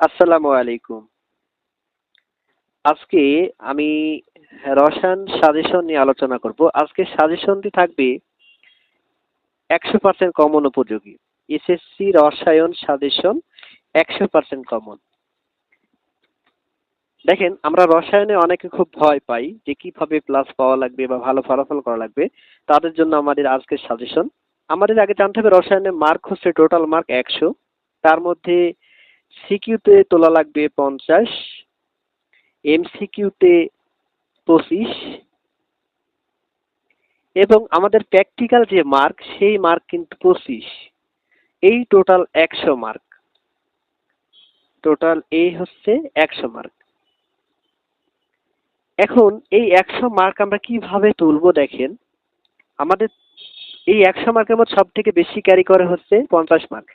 আসসালামু আলাইকুম। আজকে আমি রসায়ন সাজেশন নিয়ে আলোচনা করব। আজকে সাজেশনটি থাকবে একশো পার্সেন্ট কমন উপযোগী। এসএসসি রসায়ন সাজেশন একশো পার্সেন্ট কমন দেখেন, আমরা রসায়নে অনেকে খুব ভয় পাই যে কীভাবে প্লাস পাওয়া লাগবে বা ভালো ফলাফল করা লাগবে। তাদের জন্য আমাদের আজকের সাজেশন আমাদের আগে জানতে হবে রসায়নে মার্ক হচ্ছে টোটাল মার্ক একশো। তার মধ্যে সিকিউতে তোলা লাগবে পঞ্চাশ এমসিকিউতে পঁচিশ এবং আমাদের প্র্যাকটিক্যাল যে মার্ক সেই মার্ক কিন্তু পঁচিশ। এই টোটাল একশো মার্ক টোটাল এই হচ্ছে একশো মার্ক এখন এই একশো মার্ক আমরা কীভাবে তুলবো দেখেন? আমাদের এই একশো মার্কের মধ্যে সব থেকে বেশি ক্যারি করে হচ্ছে পঞ্চাশ মার্ক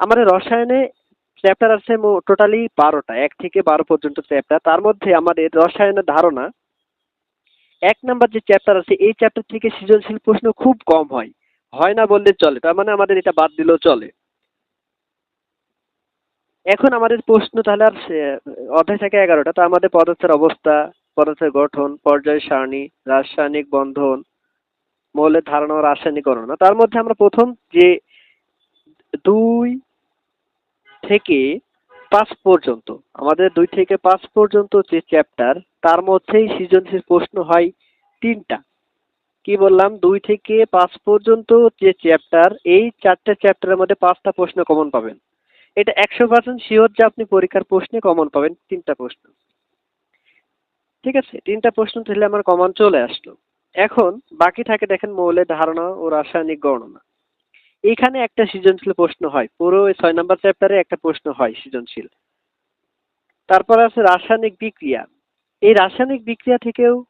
আমাদের রসায়নে চ্যাপ্টার আছে টোটালি বারোটা, এক থেকে বারো পর্যন্ত চ্যাপ্টার তার মধ্যে আমাদের রসায়নের ধারণা। এক নাম্বার যে চ্যাপ্টার আছে, এই চ্যাপ্টার থেকে সৃজনশীল প্রশ্ন খুব কম হয়। হয় না বললে চলে, তার মানে আমাদের এটা বাদ দিলেও চলে। এখন আমাদের প্রশ্ন তাহলে আর অধ্যায় থাকে এগারোটা। তো আমাদের পদার্থের অবস্থা, পদার্থের গঠন, পর্যায় সারণী, রাসায়নিক বন্ধন, মৌলের ধারণা ও রাসায়নিক গণনা। তার মধ্যে আমরা প্রথম যে দুই থেকে পাঁচ পর্যন্ত। আমাদের দুই থেকে পাঁচ পর্যন্ত যে চ্যাপ্টার তার মধ্যেই সৃজনশীল প্রশ্ন হয় তিনটা। কি বললাম? দুই থেকে পাঁচ পর্যন্ত যে চ্যাপ্টার এই চারটে চ্যাপ্টারের মধ্যে পাঁচটা প্রশ্ন কমন পাবেন। এটা একশো পার্সেন্ট শিওর যে আপনি পরীক্ষার প্রশ্নে কমন পাবেন তিনটা প্রশ্ন। ঠিক আছে? তিনটা প্রশ্ন তাহলে আমার কমন চলে আসলো। এখন বাকি থাকে দেখেন মৌলের ধারণা ও রাসায়নিক গণনা। এখানে একটা সৃজনশীল প্রশ্ন হয়। পুরো ছয় নম্বর চ্যাপ্টারে একটা প্রশ্ন হয় সৃজনশীল। তারপর আছে রাসায়নিক বিক্রিয়া। এই রাসায়নিক বিক্রিয়া থেকেও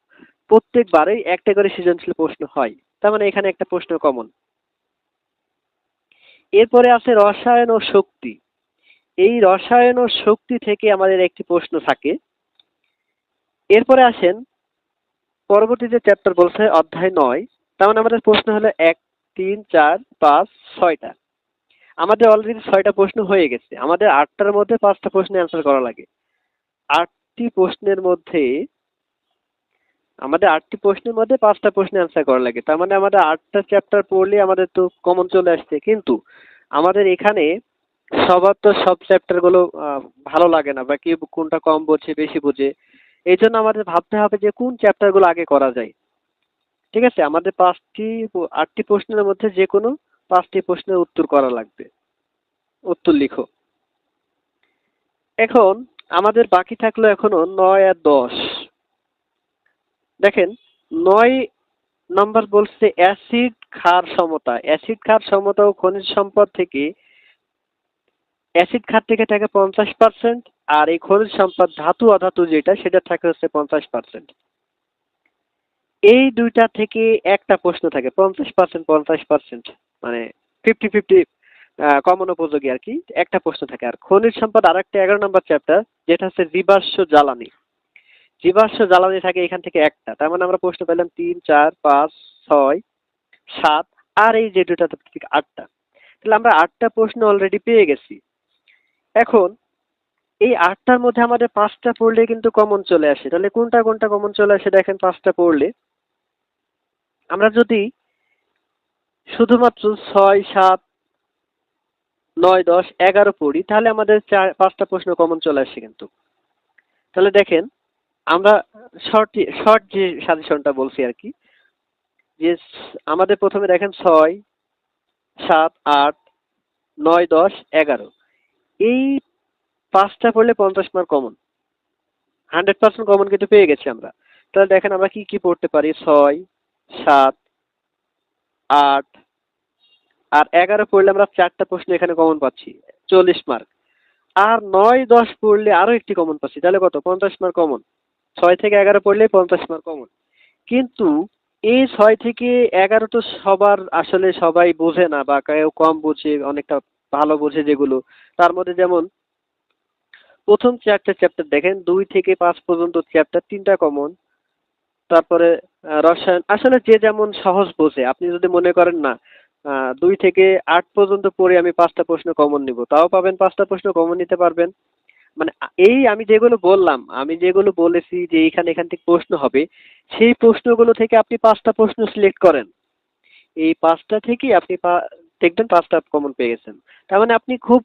প্রত্যেকবারেই একটা করে সৃজনশীল প্রশ্ন হয়। তার মানে এখানে একটা প্রশ্ন কমন এরপরে আছে রসায়ন ও শক্তি। এই রসায়ন ও শক্তি থেকে আমাদের একটি প্রশ্ন থাকে। এরপরে আসেন, পরবর্তী যে চ্যাপ্টার বলছে, অধ্যায় নয়। তার মানে আমাদের প্রশ্ন হলো এক। তিন, চার, পাঁচ, ছয়টা। আমাদের অলরেডি ছয়টা প্রশ্ন হয়ে গেছে। আমাদের আটটার মধ্যে পাঁচটা প্রশ্ন অ্যান্সার করা লাগে। আটটি প্রশ্নের মধ্যে, আমাদের আটটি প্রশ্নের মধ্যে পাঁচটা প্রশ্ন অ্যান্সার করা লাগে। তার মানে আমাদের আটটা চ্যাপ্টার পড়লে আমাদের তো কমন চলে আসছে। কিন্তু আমাদের এখানে সবার তো সব চ্যাপ্টারগুলো ভালো লাগে না। বা কি কোনটা কম বোঝে, বেশি বোঝে। এই জন্য আমাদের ভাবতে হবে যে কোন চ্যাপ্টারগুলো আগে করা যায়। ঠিক আছে? আমাদের পাঁচটি আটটি প্রশ্নের মধ্যে যে কোনো পাঁচটি প্রশ্নের উত্তর করা লাগবে। উত্তর লিখো। এখন আমাদের বাকি থাকল এখনও নয় আর দশ। দেখেন, নয় নম্বর বলছে অ্যাসিড ক্ষার সমতা। অ্যাসিড ক্ষার সমতা ও খনিজ সম্পদ থেকে অ্যাসিড ক্ষার থেকে থাকে পঞ্চাশ পার্সেন্ট আর এই খনিজ সম্পদ ধাতু অধাতু যেটা, সেটা থাকে হচ্ছে পঞ্চাশ পার্সেন্ট। এই দুইটা থেকে একটা প্রশ্ন থাকে, পঞ্চাশ পার্সেন্ট পঞ্চাশ পার্সেন্ট মানে ফিফটি ফিফটি কমন উপযোগী আর কি, একটা প্রশ্ন থাকে। আর খনিজ সম্পদ আর একটা এগারো নম্বর চ্যাপ্টার যেটা হচ্ছে জীবাশ্ম জ্বালানি। জীবাশ্ম জ্বালানি থাকে এখান থেকে একটা, তার মানে আমরা প্রশ্ন পেলাম তিন, চার, পাঁচ, ছয়, সাত, আর এই যে দুটা থেকে আটটা। তাহলে আমরা আটটা প্রশ্ন অলরেডি পেয়ে গেছি। এখন এই আটটার মধ্যে আমাদের পাঁচটা পড়লে কিন্তু কমন চলে আসে। তাহলে কোনটা কোনটা কমন চলে আসে দেখেন, পাঁচটা পড়লে। আমরা যদি শুধুমাত্র ছয়, সাত, নয়, দশ, এগারো পড়ি, তাহলে আমাদের চার, পাঁচটা প্রশ্ন কমন চলে আসে কিন্তু। তাহলে দেখেন, আমরা শর্ট শর্ট যে সাজেশনটা বলছি আর কি, যে আমাদের প্রথমে দেখেন ছয়, সাত, আট, নয়, দশ, এগারো। এই পাঁচটা পড়লে পঞ্চাশ mark common hundred percent common কিন্তু পেয়ে গেছি আমরা। তাহলে দেখেন আমরা কি কি পড়তে পারি? ছয় সাত, আট, আর এগারো পড়লে আমরা চারটা প্রশ্ন এখানে কমন পাচ্ছি, চল্লিশ মার্ক আর নয়, দশ পড়লে আরও একটি কমন পাচ্ছি, তাহলে কত? পঞ্চাশ মার্ক কমন ছয় থেকে এগারো পড়লে পঞ্চাশ মার্ক কমন কিন্তু এই ছয় থেকে এগারো তো সবার আসলে সবাই বোঝে না, বা কেউ কম বোঝে, অনেকটা ভালো বোঝে যেগুলো। তার মধ্যে যেমন, প্রথম চারটে চ্যাপ্টার দেখেন, দুই থেকে পাঁচ পর্যন্ত চ্যাপ্টার তিনটা কমন তারপরে রসায়ন, আসলে যে যেমন সহজ বোঝে, আপনি যদি মনে করেন না দুই থেকে আট পর্যন্ত পড়ে আমি পাঁচটা প্রশ্ন কমন নিব, তাও পাবেন পাঁচটা প্রশ্ন কমন নিতে পারবেন। মানে এই আমি যেগুলো বললাম, আমি যেগুলো বলেছি যে এইখানে এখান থেকে প্রশ্ন হবে, সেই প্রশ্নগুলো থেকে আপনি পাঁচটা প্রশ্ন সিলেক্ট করেন। এই পাঁচটা থেকেই আপনি দেখবেন পাঁচটা কমন পেয়ে গেছেন। তার মানে আপনি খুব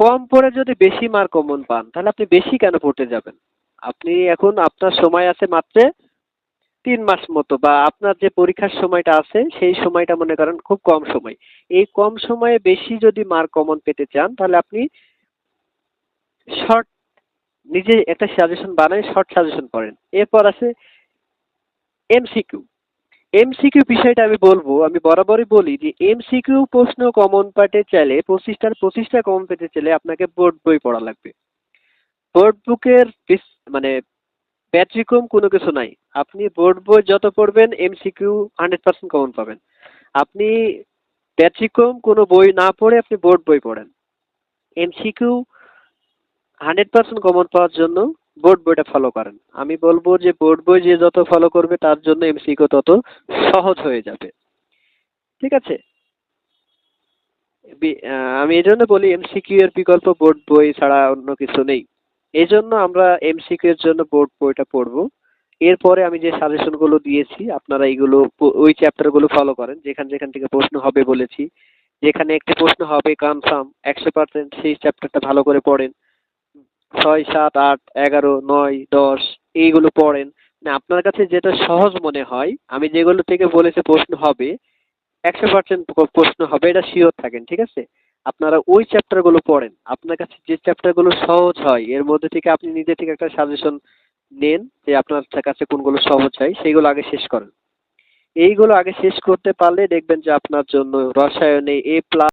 কম পড়ে যদি বেশি মার্ক কমন পান, তাহলে আপনি বেশি কেন পড়তে যাবেন? আপনি এখন আপনার সময় আছে মাত্র তিন মাস মতো বা আপনার যে পরীক্ষার সময়টা আছে, সেই সময়টা মনে করেন খুব কম সময়। এই কম সময়ে বেশি যদি মার্ক কমন পেতে চান, তাহলে আপনি শর্ট নিজে একটা সাজেশন বানায় শর্ট সাজেশন করেন। এরপর আছে এমসিকিউ এমসিকিউ বিষয়টা আমি বলব, আমি বরাবরই বলি যে এমসিকিউ প্রশ্ন কমন পেতে চাইলে পঁচিশটার পঁচিশটা কমন পেতে চাইলে আপনাকে বোর্ড বই পড়া লাগবে। বোর্ড বুকের মানে ব্যতিক্রম কোনো কিছু নাই। আপনি বোর্ড বই যত পড়বেন এমসিকিউ হান্ড্রেড পার্সেন্ট কমন পাবেন। আপনি ব্যতিক্রম কোনো বই না পড়ে আপনি বোর্ড বই পড়েন। এমসিকিউ হান্ড্রেড পার্সেন্ট কমন পাওয়ার জন্য বোর্ড বইটা ফলো করেন। আমি বলব যে বোর্ড বই যে যত ফলো করবে, তার জন্য এমসিকিউ তত সহজ হয়ে যাবে। ঠিক আছে? আমি এই জন্য বলি এমসিকিউ এর বিকল্প বোর্ড বই ছাড়া অন্য কিছু নেই। এই জন্য আমরা এমসিকিউ এর জন্য বোর্ড বইটা পড়ব। এরপরে আমি যে সাজেশনগুলো দিয়েছি, আপনারা এইগুলো ওই চ্যাপ্টারগুলো ফলো করেন। যেখান যেখান থেকে প্রশ্ন হবে বলেছি। যেখানে একটি প্রশ্ন হবে কনফার্ম একশো পার্সেন্ট সেই চ্যাপ্টারটা ভালো করে পড়েন। ছয়, সাত, আট, এগারো, নয়, দশ, এইগুলো পড়েন। মানে আপনার কাছে যেটা সহজ মনে হয়, আমি যেগুলো থেকে বলেছি প্রশ্ন হবে, একশো পার্সেন্ট প্রশ্ন হবে, এটা শিওর থাকেন, ঠিক আছে? আপনারা ওই চ্যাপ্টারগুলো পড়েন। আপনার কাছে যে চ্যাপ্টারগুলো সহজ হয়, এর মধ্যে থেকে আপনি নিজে থেকে একটা সাজেশন নেন যে আপনার কাছে কোনগুলো সহজ হয়, সেইগুলো আগে শেষ করেন। এইগুলো আগে শেষ করতে পারলে দেখবেন যে আপনার জন্য রসায়নে এ প্লাস